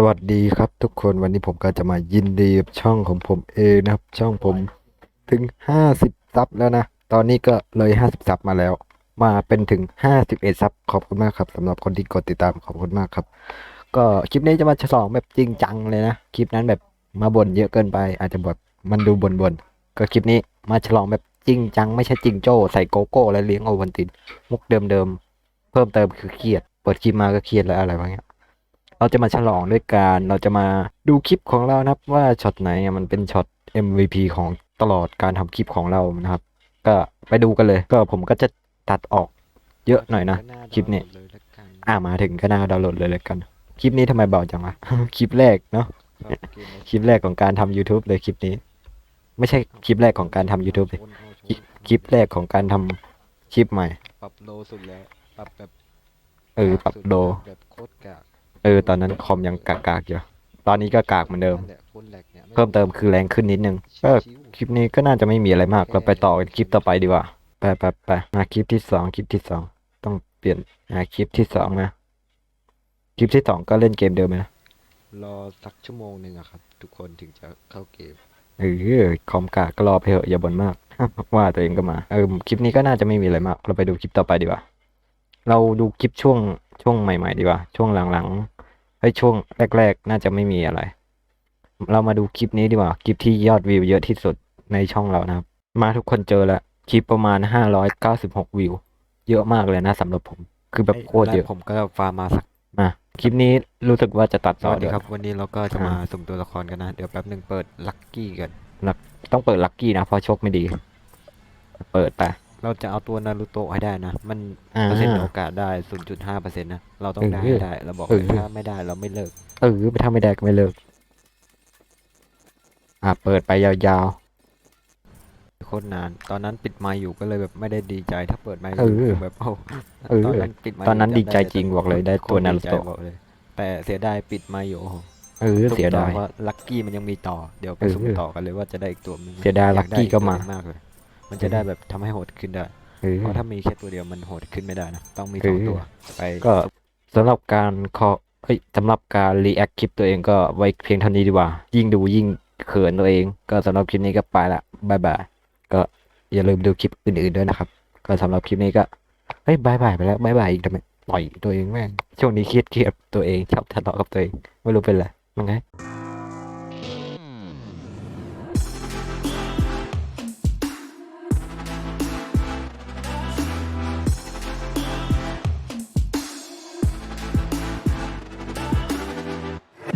สวัสดีครับทุกคนวันนี้ผมก็จะมายินดีกับช่องของผมเองนะครับ ช่องผมถึงห้าสิบซับแล้วนะ ตอนนี้ก็เลยห้าสิบซับมาแล้ว มาเป็นถึงห้าสิบเอ็ดซับขอบคุณมากครับสำหรับคนที่กดติดตามขอบคุณมากครับ ก็คลิปนี้จะมาฉลองแบบจริงจังเลยนะ คลิปนั้นแบบมาบ่นเยอะเกินไป อาจจะแบบมันดูบ่นบ่นๆก็คลิปนี้มาฉลองแบบจริงจัง ไม่ใช่จริงโจ้ใส่โกโก้และเลี้ยงโอวันตินมุกเดิมๆเพิ่มเติมคือเครียดเปิดคลิปมาก็เครียดแล้วอะไรวะเงี้ย เราจะมาฉลองด้วยการเราจะมาดูคลิปของเรานะครับว่าช็อตไหนอะมันเป็นช็อต MVP ของตลอดการทำคลิปของเรานะครับ ก็ไปดูกันเลย ก็ผมก็จะตัดออกเยอะหน่อยนะคลิปนี้อ่ามาถึงก็น่าดาวน์โหลดเลยเลยกัน คลิปนี้ทำไมเบาจังวะคลิปแรกเนาะคลิปแรกของการทำ YouTube เลยคลิปนี้ ไม่ใช่คลิปแรกของการทำ YouTube เลยคลิปคลิปแรกของการทำคลิปใหม่ ปรับโลสุดแล้วปรับแบบเออปรับโลแบบโคตรกาก เออตอนนั้นคอมยังกากๆอยู่ตอนนี้ก็กากเหมือนเดิมนั่นแหละโคตรแหลกเนี่ยเพิ่มเติมคือแรงขึ้นนิดนึงก็ชิวคลิปนี้ก็น่าจะไม่มีอะไรมาก เราไปต่อกันคลิปต่อไปดีกว่าไปไปไปมาคลิปที่สองคลิปที่สองต้องเปลี่ยนมาคลิปที่สองนะคลิปที่สองก็เล่นเกมเดิมนะๆรอสักชั่วโมงหนึ่งอะครับ ทุกคนถึงจะเข้าเกมเออคอมกากก็รอไปเถอะอย่าบ่นมาก ว่าตัวเองก็มาเออคลิปนี้ก็น่าจะไม่มีอะไรมาก เราไปดูคลิปต่อไปดีกว่า เราดูคลิปช่วง ช่วงใหม่ ๆ ดีกว่า ช่วงหลังๆเฮ้ยช่วงแรก ๆ น่าจะไม่มีอะไร เรามาดูคลิปนี้ดีกว่า คลิปที่ยอดวิวเยอะที่สุดในช่องเรานะครับ มาทุกคนเจอแล้วคลิปประมาณห้าร้อยเก้าสิบหกวิว เยอะมากเลยนะสำหรับผม คือแบบโคตรเยอะผมก็ฟาร์มมาสักมาคลิปนี้รู้สึกว่าจะตัดสต่อวัสดีด้วยครับ วันนี้เราก็จะอ่ามมาสุ่มตัวละครกันนะ เดี๋ยวแป๊บหนึ่งเปิดลัคกี้กัน ต้องเปิดลัคกี้นะเพราะโชคไม่ดี เปิดไป เราจะเอาตัวนารูโตะให้ได้นะ มันอ่า เปอร์เซ็นต์โอกาสได้0.5เปอร์เซ็นต์นะ เราต้องได้เออให้ได้ เราบอกเออเลยถ้าไม่ได้เราไม่เลิก เออไปทำไม่ได้ก็ไม่เลิก อะเปิดไปยาวโคตรนาน ตอนนั้นปิดไมค์อยู่ก็เลยแบบไม่ได้ดีใจ ถ้าเปิดไมค์เออคือแบบโอ้เออ ตอนนั้นปิดไมค์ตอนนั้นจำดีใจเลยจริงบอกเลยได้โคตัวตรนารูดีใจโตะบอกเลย แต่เสียดายปิดไมค์อยู่โอ้โหๆเออเสียดายสุ่มต่อว่าลัคกี้มันยังมีต่อ เดี๋ยวไปเออ สุ่มต่อกันเลยว่าจะได้อีกตัวนึงเสียดายอ Lucky ได้ก็ตัวมาหนึ่งมากเลย มันจะได้แบบทำให้โหดขึ้นได้เออเพราะถ้ามีแค่ตัวเดียวมันโหดขึ้นไม่ได้นะ ต้องมีเอสอองตัวไปก็สำหรับการขอเอ้ยสำหรับการรีแอคคลิปตัวเองก็ไว้เพียงเท่านี้ดีกว่า ยิ่งดูยิ่งเขินตัวเอง ก็สำหรับคลิปนี้ก็ไปละบายบายก็อย่าลืมดูคลิปอื่นๆด้วยนะครับ ก็สำหรับคลิปนี้ก็เฮ้ยบายบายไปแล้วบายบายอีกทำไมปล่อยตัวเองแม่งช่วงนี้เครียดเครียดๆตัวเองชอบทะเลาะกับตัวเองไม่รู้เป็นไรมั้งไงไ